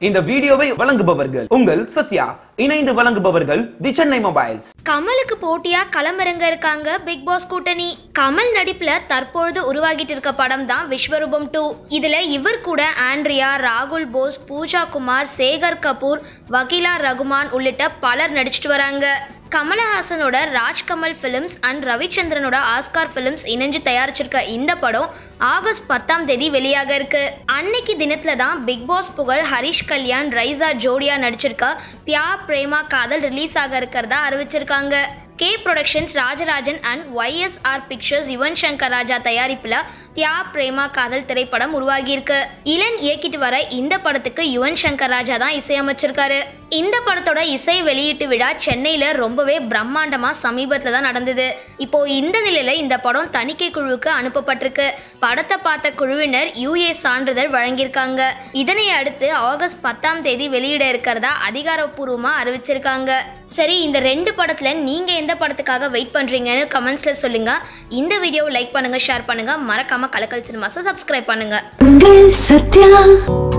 இந்த வீடியோவை வழங்குபவர்கள் உங்கள் சத்யா இணைந்து வழங்குபவர்கள் தி சென்னை மொபைல்ஸ். கமலுக்கு போட்டியா களமிறங்க இருக்காங்க பிக் பாஸ் கூட்டணி. கமல் நடிப்புல தற்பொழுது உருவாகிட்டு இருக்க படம் தான் விஸ்வரூபம் டூ. இதுல இவர் கூட ஆண்ட்ரியா ராகுல் போஸ் பூஜா குமார் சேகர் கபூர் வகீலா ரகுமான் உள்ளிட்ட பலர் நடிச்சிட்டு வராங்க. கமலஹாசனோட ராஜ்கமல் ஃபிலிம்ஸ் அண்ட் ரவிச்சந்திரனோட ஆஸ்கார் ஃபிலிம்ஸ் இணைஞ்சு தயாரிச்சிருக்க இந்த படம் ஆகஸ்ட் பத்தாம் தேதி வெளியாக இருக்கு. அன்னைக்கு தினத்துல தான் பிக் பாஸ் புகழ் ஹரிஷ் கல்யாண் ரைசா ஜோடியா நடிச்சிருக்க பியா பிரேமா காதல் ரிலீஸ் ஆக இருக்கிறதா அறிவிச்சிருக்காங்க. K productions Rajarajan and YSR pictures Yuvan Shankar Raja தயாரிப்புல Pyaar Prema Kaadhal திரைப்படம் உருவாகியிருக்கு. இளன் இயக்கிட்டு வர இந்த படத்துக்கு யுவன் சங்கர் ராஜா தான் இசையமைச்சிருக்காரு. இந்த படத்தோட இசை வெளியீட்டு விழா சென்னையில ரொம்பவே பிரம்மாண்டமா சமீபத்துல தான் நடந்தது. இப்போ இந்த நிலையில இந்த படம் தணிக்கை குழுவுக்கு அனுப்பப்பட்டிருக்கு. படத்தை பார்த்த குழுவினர் யூஏ சான்றிதழ் வழங்கியிருக்காங்க. இதனை அடுத்து ஆகஸ்ட் பத்தாம் தேதி வெளியிட இருக்கிறதா அதிகாரப்பூர்வமா அறிவிச்சிருக்காங்க. சரி இந்த ரெண்டு படத்துல நீங்க எந்த படத்துக்காக வெயிட் பண்றீங்கன்னு கமெண்ட்ஸ்ல சொல்லுங்க. இந்த வீடியோவை லைக் பண்ணுங்க ஷேர் பண்ணுங்க. மறக்காம கலக்கல் சினிமாஸை சப்ஸ்கிரைப் பண்ணுங்க. சத்யா.